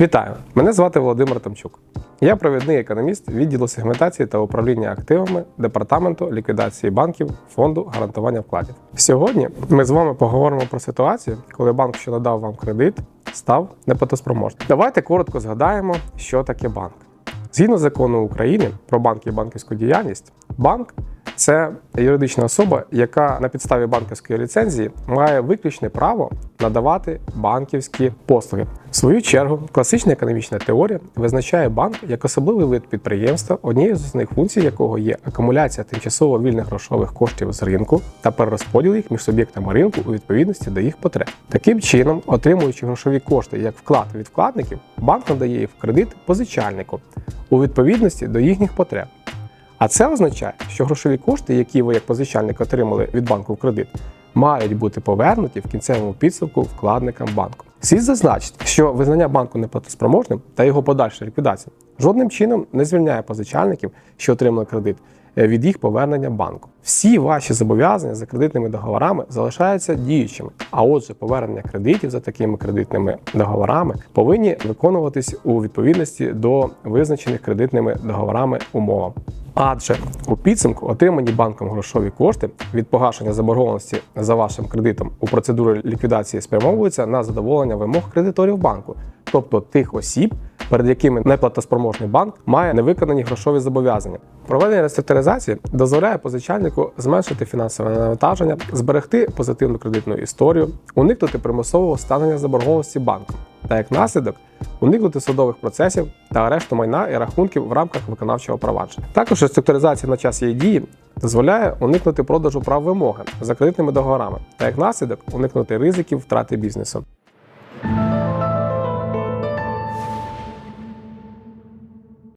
Вітаю! Мене звати Володимир Тамчук. Я провідний економіст відділу сегментації та управління активами департаменту ліквідації банків фонду гарантування вкладів. Сьогодні ми з вами поговоримо про ситуацію, коли банк, що надав вам кредит, став неплатоспроможним. Давайте коротко згадаємо, що таке банк. Згідно закону України про банки і банківську діяльність, банк це юридична особа, яка на підставі банківської ліцензії має виключне право надавати банківські послуги. В свою чергу, класична економічна теорія визначає банк як особливий вид підприємства, однією з основних функцій якого є акумуляція тимчасово вільних грошових коштів з ринку та перерозподіл їх між суб'єктами ринку у відповідності до їх потреб. Таким чином, отримуючи грошові кошти як вклад від вкладників, банк надає їх в кредит позичальнику у відповідності до їхніх потреб. А це означає, що грошові кошти, які ви як позичальник отримали від банку в кредит, мають бути повернуті в кінцевому підсумку вкладникам банку. Слід зазначити, що визнання банку неплатоспроможним та його подальша ліквідація жодним чином не звільняє позичальників, що отримали кредит, е, від їх повернення банку. Всі ваші зобов'язання за кредитними договорами залишаються діючими. А отже, повернення кредитів за такими кредитними договорами повинні виконуватись у відповідності до визначених кредитними договорами умовам. Адже у підсумку отримані банком грошові кошти від погашення заборгованості за вашим кредитом у процедурі ліквідації спрямовуються на задоволення вимог кредиторів банку, тобто тих осіб, перед якими неплатоспроможний банк має невиконані грошові зобов'язання. Проведення реструктуризації дозволяє позичальнику зменшити фінансове навантаження, зберегти позитивну кредитну історію, уникнути примусового станення заборгованості банком та як наслідок уникнути судових процесів та арешту майна і рахунків в рамках виконавчого провадження. Також реструктуризація на час її дії дозволяє уникнути продажу прав вимоги за кредитними договорами та як наслідок уникнути ризиків втрати бізнесу.